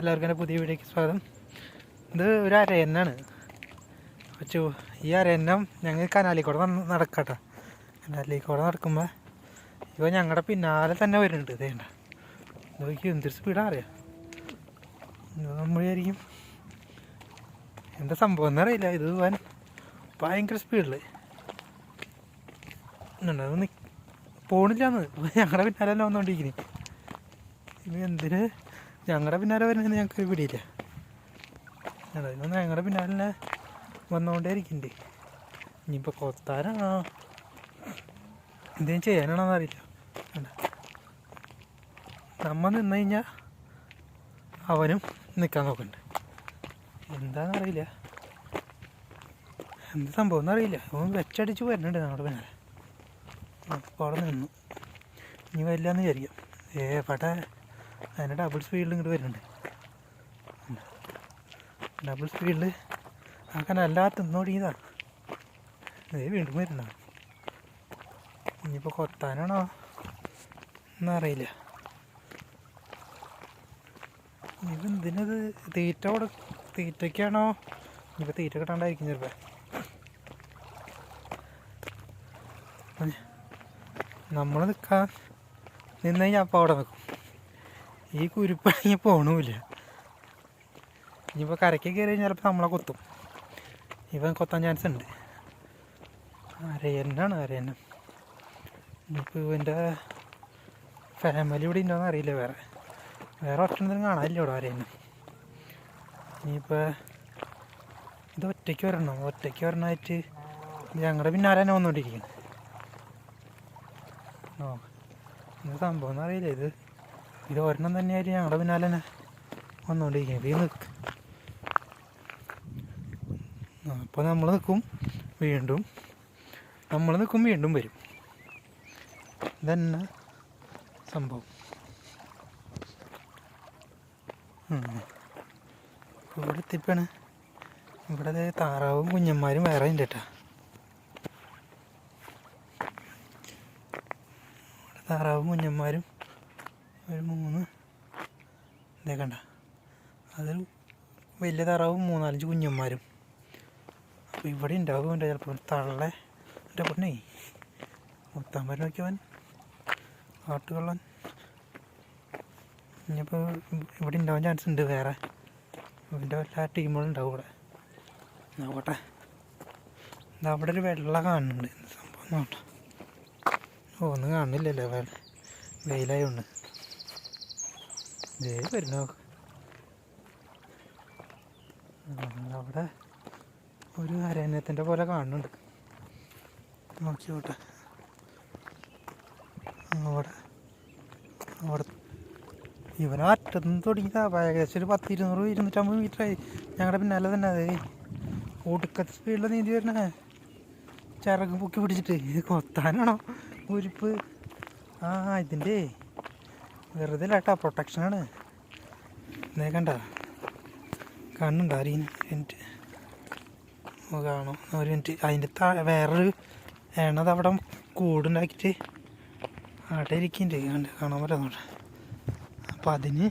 എല്ലാവർക്കും പുതിയ വീഡിയോയ്ക്ക് സ്വാഗതം. ഇത് ഒരു അരയന്നാണ്. അച്ചു ഈ അരയന്നം ഞങ്ങൾ കനാലിൽ കൂടെ നട- നടക്കട്ടെ. കനാലിൽ കൂടെ നടക്കുമ്പോൾ ഇവ ഞങ്ങളുടെ പിന്നാലെ തന്നെ വരുന്നുണ്ട് ഇതേണ്ട നോക്കി എന്തൊരു സ്പീഡാ അറിയാം നമ്മളായിരിക്കും എന്താ സംഭവം എന്നറിയില്ല. ഇത് വൻ ഭയങ്കര സ്പീഡിൽ പോണില്ലാന്ന്. ഞങ്ങളുടെ പിന്നാലെ തന്നെ വന്നുകൊണ്ടിരിക്കുന്നത് ഇനി എന്തിന് ഞങ്ങളുടെ പിന്നാലെ വരുന്നത് ഞങ്ങൾക്ക് പിടിയില്ല? അതായത് ഞങ്ങളുടെ പിന്നാലെ വന്നുകൊണ്ടേ ഇരിക്കുന്നുണ്ട് ഇനിയിപ്പോൾ കൊത്താനാണോ എന്തെങ്കിലും ചെയ്യാനാണോ അറിയില്ല. നമ്മൾ നമ്മ നിന്ന് കഴിഞ്ഞാൽ അവനും നിൽക്കാൻ നോക്കുന്നുണ്ട് എന്താണെന്നറിയില്ല എന്ത് സംഭവം എന്നറിയില്ല അവൻ വെച്ചടിച്ച് വരുന്നുണ്ട് നമ്മുടെ പിന്നാലെ. അപ്പോൾ അവിടെ നിന്നു. ഇനി വരില്ല എന്ന് വിചാരിക്കാം. ഏ പട്ടെ അതിന് ഡബിൾ സ്പീഡിൽ ഇങ്ങോട്ട് വരുന്നുണ്ട്. ഡബിൾ സ്പീഡിൽ ആ കനല്ലാ തിന്നോടിയതാ ഏ വീണ്ടും വരുന്ന. ഇനിയിപ്പോൾ കൊത്താനാണോ? എന്നറിയില്ല ഇതെന്തിനത് തീറ്റ കൊടു തീറ്റയ്ക്കാണോ? ഇനിയിപ്പോൾ തീറ്റ കിട്ടാണ്ടായിരിക്കും ചിലപ്പോൾ നമ്മൾ നിൽക്കാൻ നിന്ന് കഴിഞ്ഞാൽ അപ്പോൾ അവിടെ നിൽക്കും ഈ കുരുപ്പാണെങ്കിൽ പോണുമില്ല ഇനിയിപ്പോൾ കരയ്ക്ക് കയറി കഴിഞ്ഞാൽ ചിലപ്പോൾ നമ്മളെ കൊത്തും. ഇവൻ കൊത്താൻ ചാൻസ് ഉണ്ട്. അരയന്നാണ് അരയന്നം ഇനിയിപ്പോൾ ഇവന്റെ ഫാമിലി ഇവിടെ ഉണ്ടോയെന്ന് അറിയില്ല വേറെ. വേറെ ഒറ്റൊന്നും കാണാനില്ല ഇവിടെ അരയന്നം ഇനിയിപ്പോൾ ഇത് ഒറ്റയ്ക്ക് വരണം ഒറ്റയ്ക്ക് വരണമായിട്ട് ഞങ്ങളുടെ പിന്നാലെ തന്നെ വന്നുകൊണ്ടിരിക്കുന്നു ഓ ഇത് സംഭവം എന്നറിയില്ല ഇത്. ഇത് ഒരെണ്ണം തന്നെയായിട്ട് ഞങ്ങളുടെ പിന്നാലെ തന്നെ വന്നുകൊണ്ടിരിക്കുന്നത് ഇത് നിൽക്ക് അപ്പോൾ നമ്മൾ നിൽക്കും വീണ്ടും. നമ്മൾ നിൽക്കും വീണ്ടും വരും. ഇതന്നെ സംഭവം. ഇവിടെ എത്തിപ്പാണ്. ഇവിടെ താറാവും കുഞ്ഞന്മാരും വേറെ ഉണ്ട് കേട്ടോ താറാവും കുഞ്ഞന്മാരും ഒരു മൂന്ന് ഇതേ കണ്ട. അതിൽ വലിയ താറാവും മൂന്നാലഞ്ച് കുഞ്ഞന്മാരും. അപ്പോൾ ഇവിടെ ഉണ്ടാവും എന്റെ ചിലപ്പോൾ തള്ള. എന്റെ പൊണ്ണേ മുത്താൻ വരെ നോക്കിയവൻ ആട്ടുകൊള്ളൻ ഇനിയിപ്പോൾ ഇവിടെ ഉണ്ടാവാൻ ചാൻസ് ഉണ്ട് വേറെ. ഇവന്റെ എല്ലാ ടീമുകളും ഉണ്ടാവും ഇവിടെ. നോക്കട്ടെ ഇതാ അവിടെ ഒരു വെള്ള കാണുന്നുണ്ട്. സംഭവം നോക്കട്ടെ ഓ ഒന്നും കാണുന്നില്ലല്ലോ വെയിലായതുകൊണ്ട് ദേ വരുന്നോ. അവിടെ ഒരു അരണ്യത്തിന്റെ പോലെ കാണുന്നുണ്ട്. നോക്കിയോട്ടെ. അവിടെ അവിടെ. ഇവനെ അറ്റത്തുനിന്ന് തുടങ്ങിയതാ. ഏകദേശം ഒരു പത്ത് ഇരുന്നൂറ് ഇരുന്നൂറ്റമ്പത് മീറ്ററായി ഞങ്ങളുടെ പിന്നാലെ തന്നെ അതേ. ഒടുക്കത്തെ സ്പീഡിൽ നീന്തി വരണേ ചിറക് പൊക്കി പിടിച്ചിട്ട് കൊത്താനാണോ? ഉരുപ്പ്. ആ ഇതിന്റെ വെറുതെ കേട്ടാ പ്രൊട്ടക്ഷനാണ് നേക്കണ്ട കണ്ട? കണ്ണുണ്ടോ ഒരു മിനിറ്റ്. കാണും ഒരു മിനിറ്റ്. അതിന്റെ താഴെ വേറൊരു എണ്ണത് അവിടെ കൂടുണ്ടാക്കിയിട്ട് അവിടെ ഇരിക്കുന്നുണ്ട് കണ്ട് കാണാൻ പറ്റുന്നുണ്ട് അപ്പം അതിന്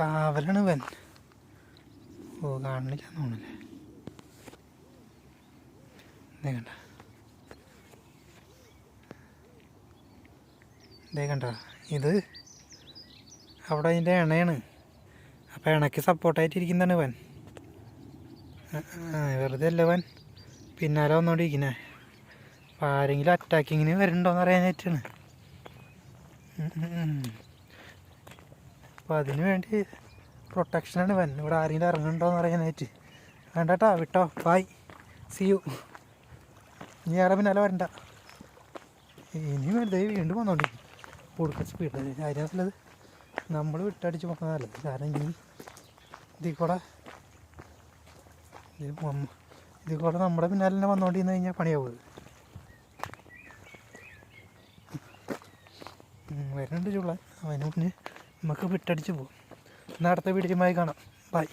കാവലാണ് വൻ ഓ കാണില്ല തോന്നുന്നില്ലേ? ഇതേ കണ്ട? ഇതേ കണ്ട? ഇത് അവിടെ അതിന്റെ ഇണയാണ്. അപ്പം ഇണയ്ക്ക് സപ്പോർട്ടായിട്ടിരിക്കുന്നതാണ് വൻ വെറുതെ അല്ല വൻ പിന്നാലെ വന്നുകൊണ്ടിരിക്കുന്നേ അപ്പം ആരെങ്കിലും അറ്റാക്കിങ്ങിന് വരുന്നുണ്ടോയെന്ന് അറിയാനായിട്ടാണ് അപ്പോൾ അതിന് വേണ്ടി പ്രൊട്ടക്ഷനാണ് വൻ ഇവിടെ ആരെങ്കിലും ഇറങ്ങുന്നുണ്ടോയെന്ന് അറിയാനായിട്ട് കേട്ടോ വിട്ടോ. ബായ് സി യു ഇനി ആടെ പിന്നാലെ വരണ്ട. ഇനി വെറുതെ വീണ്ടും വന്നോണ്ടിരിക്കും. കൊടുക്ക സ്പീഡ് അതിനകത്തുള്ളത് നമ്മൾ വിട്ടടിച്ച് പോകുന്നത് നല്ലത്. കാരണം ഇനി ഇതിൽ കൂടെ ഇതിൽ കൂടെ നമ്മുടെ പിന്നാലെ തന്നെ വന്നുകൊണ്ടിരുന്ന് കഴിഞ്ഞാൽ പണിയാവുക വരുന്നുണ്ട് ചുള്ള അതിന് മുന്നേ നമുക്ക് വിട്ടടിച്ച് പോകും എന്നാൽ അടുത്ത വീഡിയോയുമായി കാണാം. ബൈ